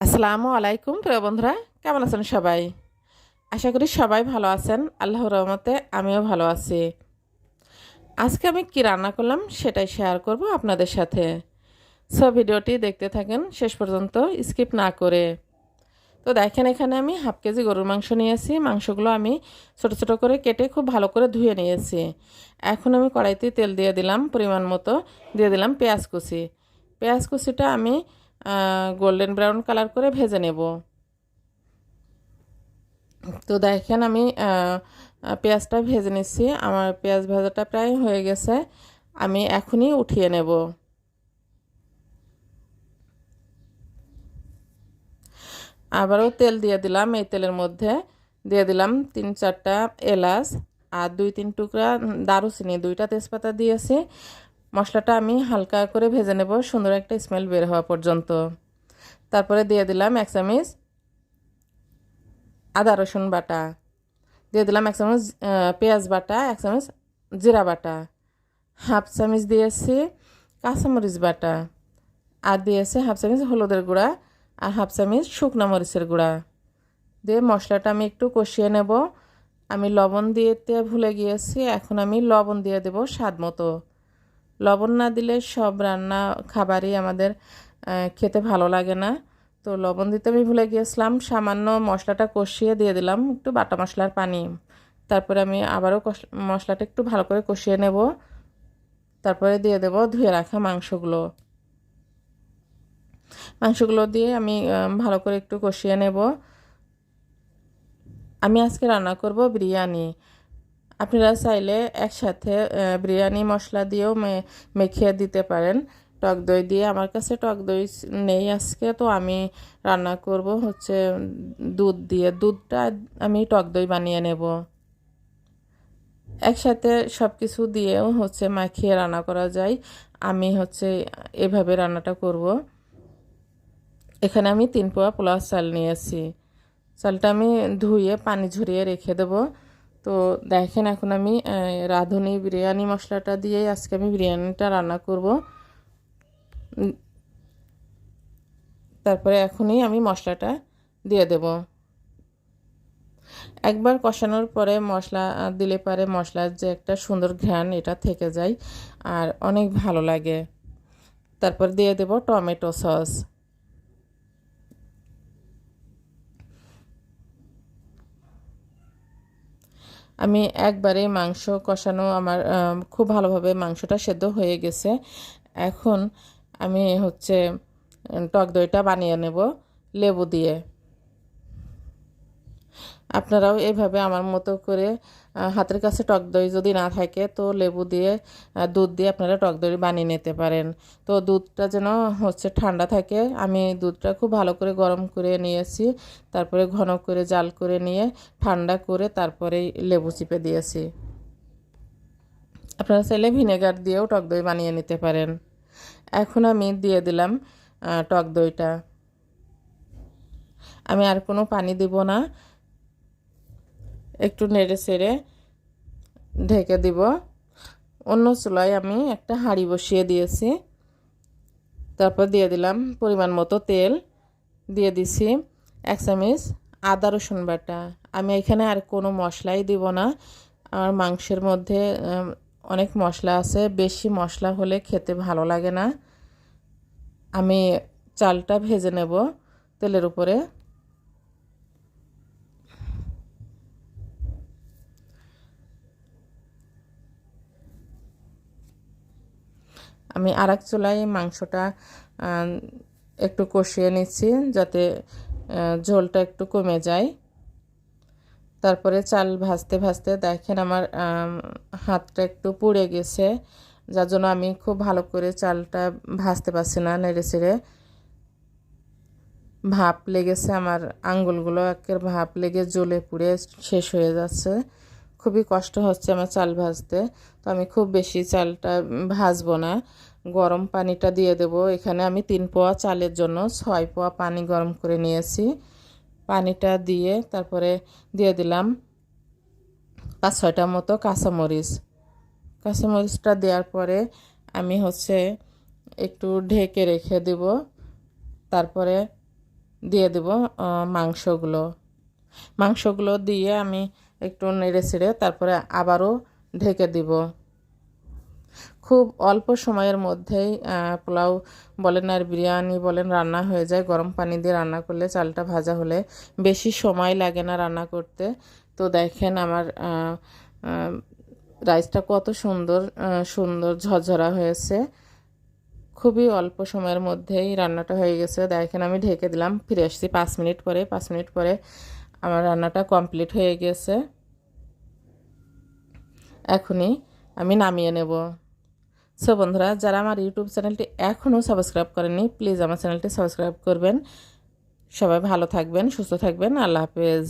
আসসালামু আলাইকুম, প্রিয় বন্ধুরা। কেমন আছেন সবাই? আশা করি সবাই ভালো আছেন। আল্লাহ রহমতে আমিও ভালো আছি। আজকে আমি কি রান্না করলাম সেটাই শেয়ার করব আপনাদের সাথে। সব ভিডিওটি দেখতে থাকেন, শেষ পর্যন্ত স্কিপ না করে। তো দেখেন, এখানে আমি হাফ কেজি গরুর মাংস নিয়েছি। মাংসগুলো আমি ছোট ছোট করে কেটে খুব ভালো করে ধুয়ে নিয়েছি। এখন আমি কড়াইতে তেল দিয়ে দিলাম পরিমাণ মতো। দিয়ে দিলাম পেঁয়াজ কুচি। পেঁয়াজ কুচিটা আমি গোল্ডেন ব্রাউন কালার করে ভেজে নেব। তো দেখেন আমি পেঁয়াজটা ভেজে নিচ্ছি। আমার পেঁয়াজ ভাজাটা প্রায় হয়ে গেছে। আমি এখনই উঠিয়ে নেব। আবারও তেল দিয়ে দিলাম এই তেলের মধ্যে। দিয়ে দিলাম তিন চারটা এলাচ আর দুই তিন টুকরা দারুচিনি, দুইটা তেজপাতা দিয়েছি। মশলাটা আমি হালকা করে ভেজে নেব, সুন্দর একটা স্মেল বের হওয়া পর্যন্ত। তারপরে দিয়ে দিলাম এক চামচ আদা রসুন বাটা। দিয়ে দিলাম এক পেঁয়াজ বাটা এক চামচ জিরা বাটা। হাফ চামচ দিয়েছি কাঁচামরিচ বাটা। আর দিয়েছি হাফ চামচ হলুদের গুঁড়া আর হাফ চামচ শুকনো মরিচের গুঁড়া। দিয়ে মশলাটা আমি একটু কষিয়ে নেব। আমি লবণ দিতে ভুলে গিয়েছি, এখন আমি লবণ দিয়ে দেব স্বাদ মতো। লবণ না দিলে সব রান্না খাবারই আমাদের খেতে ভালো লাগে না। তো লবণ দিতে আমি ভুলে গিয়েছিলাম, সামান্য মশলাটা কষিয়ে দিয়ে দিলাম, একটু বাটা মশলার পানি। তারপরে আমি আবারও মশলাটা একটু ভালো করে কষিয়ে নেব। তারপরে দিয়ে দেব ধুয়ে রাখা মাংসগুলো। মাংসগুলো দিয়ে আমি ভালো করে একটু কষিয়ে নেব। আমি আজকে রান্না করব বিরিয়ানি। আপনারা চাইলে একসাথে বিরিয়ানি, মশলা দিয়েও মেখে দিতে পারেন। টক দই দিয়ে আমার কাছে টক দই নেই আজকে, তো আমি রান্না করব হচ্ছে দুধ দিয়ে। দুধটা আমি টক দই বানিয়ে নেব। একসাথে সব কিছু দিয়েও হচ্ছে মাখিয়ে রান্না করা যায়। আমি হচ্ছে এভাবে রান্নাটা করব। এখানে আমি তিন পোয়া পোলাও চাল নিয়েছি। চালটা আমি ধুয়ে পানি ঝরিয়ে রেখে দেবো। তো দেখেন এখন আমি রাঁধুনি বিরিয়ানি মশলাটা দিয়ে আজকে আমি বিরিয়ানিটা রান্না করব। তারপরে এখনই আমি মশলাটা দিয়ে দেব। একবার কষানোর পরে মশলা দিলে পারে মশলার যে একটা সুন্দর ঘ্রাণ এটা থেকে যায়, আর অনেক ভালো লাগে। তারপর দিয়ে দেব টমেটো সস। আমি একবারে মাংস কষানো আমার খুব ভালোভাবে মাংসটা সেদ্ধ হয়ে গেছে। এখন আমি হচ্ছে টক দইটা বানিয়ে নেব লেবু দিয়ে। আপনারাও এভাবে আমার মতো করে হাতের কাছে টক দই যদি না থাকে, তো লেবু দিয়ে দুধ দিয়ে আপনারা টক দই বানিয়ে নিতে পারেন। তো দুধটা যেন হচ্ছে ঠান্ডা থাকে, আমি দুধটা খুব ভালো করে গরম করে নিয়েছি, তারপরে ঘন করে জাল করে নিয়ে, ঠান্ডা করে তারপরে লেবু চিপে দিয়েছি। আপনারা চাইলে ভিনেগার দিয়েও টক দই বানিয়ে নিতে পারেন। এখন আমি দিয়ে দিলাম টক দইটা। আমি আর কোনো পানি দেব না একটু নেড়ে সেড়ে ঢেকে দিব। অন্য চুলায় আমি একটা হাঁড়ি বসিয়ে দিয়েছি। তারপর দিয়ে দিলাম পরিমাণ মতো তেল। দিয়ে দিছি এক চামচ আদা রসুন বাটা। আমি এখানে আর কোনো মশলাই দিব না। আমার মাংসের মধ্যে অনেক মশলা আছে। বেশি মশলা হলে খেতে ভালো লাগে না। আমি চালটা ভেজে নেব তেলের উপরে। আমি আর এক চুলায় মাংসটা একটু কষিয়ে নিচ্ছি যাতে ঝোলটা একটু কমে যায়। তারপরে চাল ভাজতে ভাজতে দেখেন আমার হাতটা একটু পুড়ে গেছে, যার জন্য আমি খুব ভালো করে চালটা ভাজতে পারছি না নেড়ে চেড়ে। ভাপ লেগেছে আমার, আঙ্গুলগুলো একের ভাপ লেগে জ্বলে পুড়ে শেষ হয়ে যাচ্ছে। খুবই কষ্ট হচ্ছে আমার চাল ভাজতে। তো আমি খুব বেশি চালটা ভাজবো না। গরম পানিটা দিয়ে দেব। এখানে আমি তিন পোয়া চালের জন্য ছয় পোয়া পানি গরম করে নিয়েছি। পানিটা দিয়ে তারপরে দিয়ে দিলাম পাঁচ ছয়টা মতো কাঁচামরিচ। কাঁচামরিচটা দেওয়ার পরে আমি হচ্ছে একটু ঢেকে রেখে দেব। তারপরে দিয়ে দেব মাংসগুলো। মাংসগুলো দিয়ে আমি একটু নেড়ে ছেড়ে তারপরে আবারও ঢেকে দিব। খুব অল্প সময়ের মধ্যেই পোলাও বলেন আর বিরিয়ানি বলেন রান্না হয়ে যায়। গরম পানি দিয়ে রান্না করলে চালটা ভাজা হলে বেশি সময় লাগে না রান্না করতে। তো দেখেন আমার রাইসটা কত সুন্দর সুন্দর ঝরঝরা হয়েছে। খুবই অল্প সময়ের মধ্যেই রান্নাটা হয়ে গেছে। দেখেন আমি ঢেকে দিলাম, ফিরে আসছি পাঁচ মিনিট পরে। পাঁচ মিনিট পরে আমার রান্নাটা কমপ্লিট হয়ে গেছে। এখনই আমি নামিয়ে নেব। সো বন্ধুরা, যারা আমার ইউটিউব চ্যানেলটি এখনও সাবস্ক্রাইব করেনি প্লিজ আমার চ্যানেলটি সাবস্ক্রাইব করবেন। সবাই ভালো থাকবেন, সুস্থ থাকবেন। আল্লাহ হাফেজ।